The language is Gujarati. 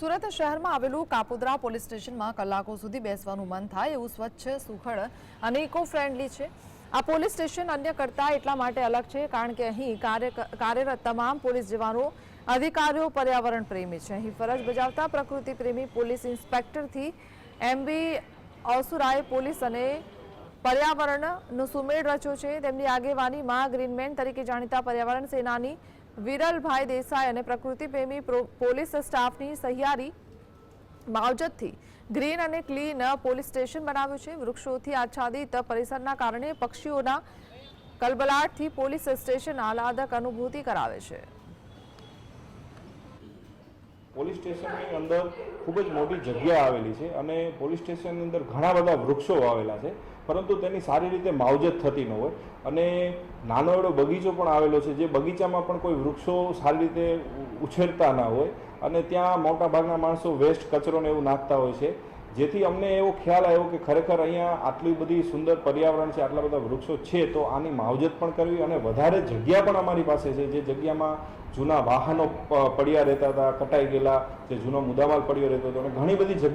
સુરત શહેરમાં આવેલું કાપોદ્રા પોલીસ સ્ટેશનમાં કલાકો સુધી બેસવાનું મન થાય એવું સ્વચ્છ, સુખડ અને ઇકો ફ્રેન્ડલી છે. આ પોલીસ સ્ટેશન અન્ય કરતાં એટલા માટે અલગ છે કારણ કે અહીં કાર્ય કાર્યરત તમામ પોલીસ જવાનો, અધિકારીઓ, પર્યાવરણ પ્રેમી છે. અહીં ફરજ બજાવતા પ્રકૃતિ પ્રેમી પોલીસ ઇન્સ્પેક્ટરથી એમબી ઓસુરાએ પોલીસ અને પર્યાવરણનો સુમેળ રચ્યો છે. તેમની આગેવાનીમાં ગ્રીનમેન તરીકે જાણીતા પર્યાવરણ સેનાની વિરલભાઈ દેસાઈ અને પ્રકૃતિ પ્રેમી પોલીસ સ્ટાફની સહિયારી માવજતથી ગ્રીન અને ક્લીન પોલીસ સ્ટેશન બનાવ્યું છે. વૃક્ષોથી આચ્છાદિત પરિસરના કારણે પક્ષીઓના કલબલાટથી પોલીસ સ્ટેશન આહલાદક અનુભૂતિ કરાવે છે. પોલીસ સ્ટેશનની અંદર ખૂબ જ મોટી જગ્યા આવેલી છે અને પોલીસ સ્ટેશનની અંદર ઘણા બધા વૃક્ષો આવેલા છે, પરંતુ તેની સારી રીતે માવજત થતી ન હોય. અને નાનો એવો બગીચો પણ આવેલો છે, જે બગીચામાં પણ કોઈ વૃક્ષો સારી રીતે ઉછેરતા ના હોય અને ત્યાં મોટા ભાગના માણસો વેસ્ટ કચરો ને એવું નાખતા હોય છે. જેથી અમને એવો ખ્યાલ આવ્યો કે ખરેખર અહીંયા આટલી બધી સુંદર પર્યાવરણ છે, આટલા બધા વૃક્ષો છે, તો આની માવજત પણ કરવી અને વધારે જગ્યા પણ અમારી પાસે છે. જે જગ્યામાં જૂના વાહનો પડ્યા રહેતા હતા, કટાઈ ગયેલા, જે જૂનો મુદ્દામાલ પડ્યો રહેતો હતો અને ઘણી બધી જગ્યા